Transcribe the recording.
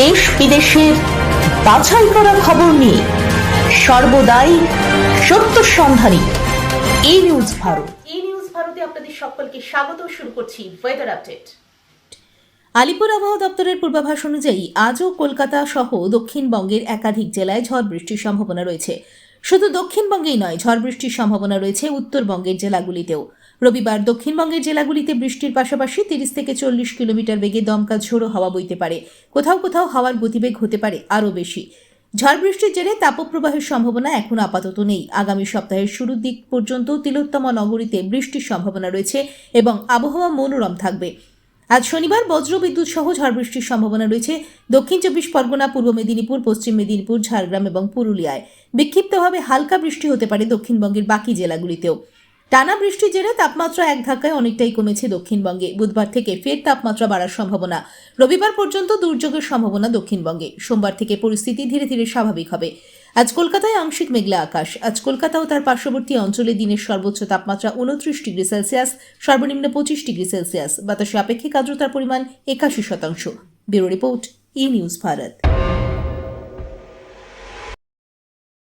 দেশ বিদেশের বাছাই করা খবর নিয়ে সর্বদাই সত্য সন্ধানী। এই নিউজ ভারত। এই নিউজ ভারতে আপনাদের সকলকে স্বাগত শুরু করছি ওয়েদার আপডেট আলিপুর আবহাওয়া দপ্তরের পূর্বাভাস অনুযায়ী আজও কলকাতা সহ দক্ষিণবঙ্গের একাধিক জেলায় ঝড় বৃষ্টির সম্ভাবনা রয়েছে। শুধু দক্ষিণবঙ্গেই নয় ঝড় বৃষ্টির সম্ভাবনা রয়েছে উত্তরবঙ্গের জেলাগুলিতেও। রবিবার দক্ষিণবঙ্গের জেলাগুলিতে বৃষ্টির পাশাপাশি তিরিশ থেকে চল্লিশ কিলোমিটার বেগে দমকা ঝোড়ো হাওয়া বইতে পারে। কোথাও কোথাও হাওয়ার গতিবেগ হতে পারে আরও বেশি। ঝড় বৃষ্টির জেরে তাপপ্রবাহের সম্ভাবনা এখন আপাতত নেই। আগামী সপ্তাহের শুরুর দিক পর্যন্ত তিলোত্তমা নগরীতে বৃষ্টির সম্ভাবনা রয়েছে এবং আবহাওয়া মনোরম থাকবে। আজ শনিবার বজ্রবিদ্যুৎ সহ ঝড় বৃষ্টির সম্ভাবনা রয়েছে দক্ষিণ চব্বিশ পরগনা, পূর্ব মেদিনীপুর, পশ্চিম মেদিনীপুর, ঝাড়গ্রাম এবং পুরুলিয়ায়। বিক্ষিপ্তভাবে হালকা বৃষ্টি হতে পারে দক্ষিণবঙ্গের বাকি জেলাগুলিতেও। টানা বৃষ্টির জেরে তাপমাত্রা এক ধাক্কায় অনেকটাই কমেছে দক্ষিণবঙ্গে। বুধবার থেকে ফের তাপমাত্রা বাড়ার সম্ভাবনা। রবিবার পর্যন্ত দুর্যোগের সম্ভাবনা দক্ষিণবঙ্গে। সোমবার থেকে পরিস্থিতি ধীরে ধীরে স্বাভাবিক হবে। আজ কলকাতায় আংশিক মেঘলা আকাশ। আজ কলকাতা ও তার পার্শ্ববর্তী অঞ্চলে দিনের সর্বোচ্চ তাপমাত্রা উনত্রিশ ডিগ্রি সেলসিয়াস, সর্বনিম্ন পঁচিশ ডিগ্রি সেলসিয়াস। বাতাসে আপেক্ষিক আর্দ্রতার পরিমাণ একাশি শতাংশ। Bureau report, E news Bharat.